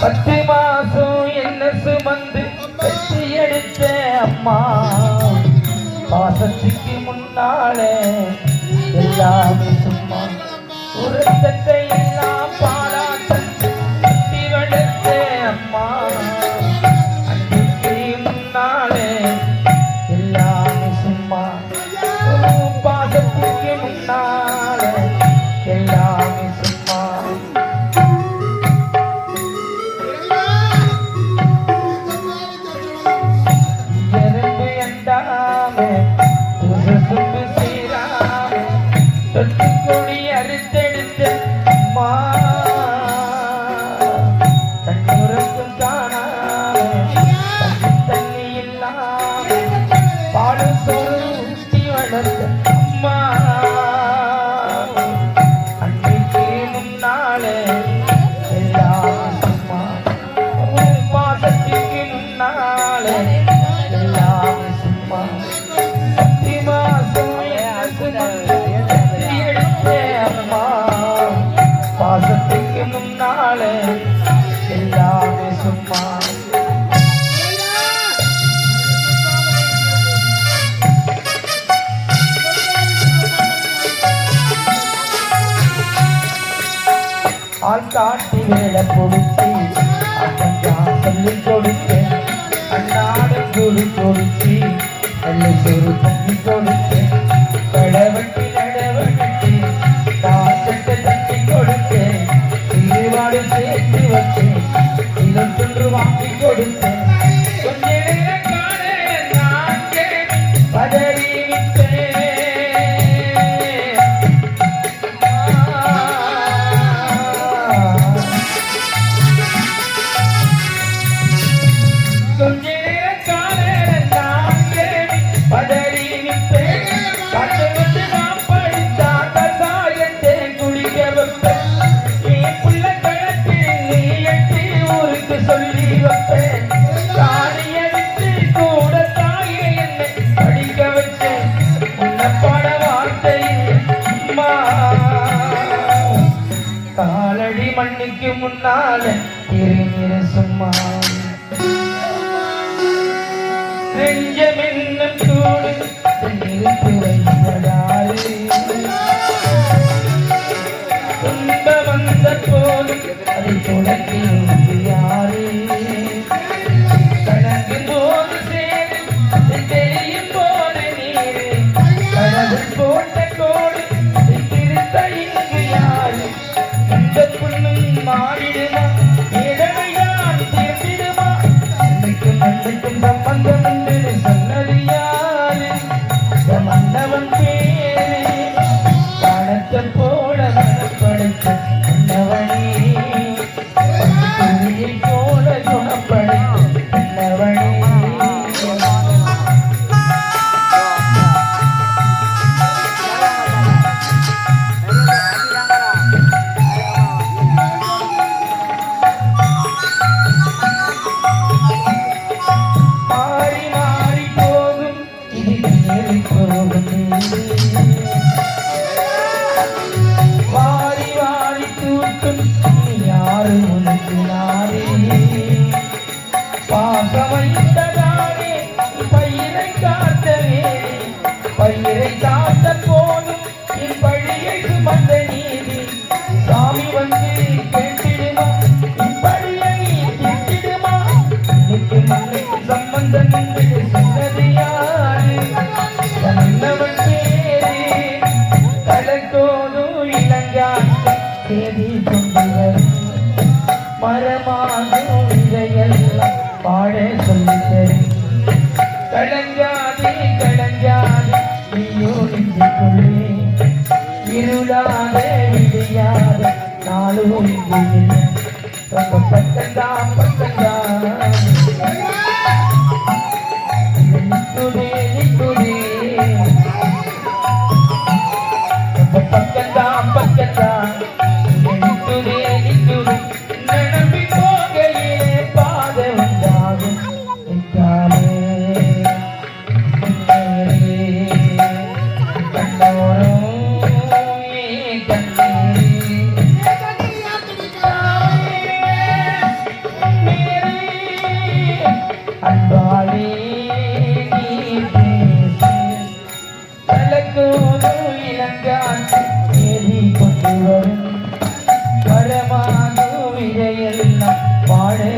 பத்து மாசம் என்ன சுமந்து கட்டி எடுத்த அம்மா? பாசத்துக்கு முன்னாலே எல்லாமே சும்மா. ஒரு சக்கையில் கொடி அறுத்தெடுத்து மா கண்ணுறக்கும் காணா தண்ணி இல்லாம பாலும் சோறு ஊட்டி வளர்த்த அம்மா நாளே எல்லாமே சும்மா ஆட்காட்டி வேலை கொடுத்து அண்ணா சொல்லி கொடுத்து அண்ணாடு கொடுத்து நல்ல சொருக்கம் முன்னால தெரிஞ்சிரு சும்மா. நெஞ்சமென்னும் கூடு நிறுத்தி வைப்பதாலே பாடிடுங்க Música தேடி கொண்டவர் மரமாக இதையெல்லாம் பாட சொல்லி தரும். கடஞ்சாதி கடஞ்சாதி நீயோ இங்கு கொள்ளி இருளாத நாளும் ரொம்ப பட்டந்தா பட்டந்தா ഇലക്കോലു ഇലങ്കാൻ പരമാണു വിജയെല്ലാം പാടേ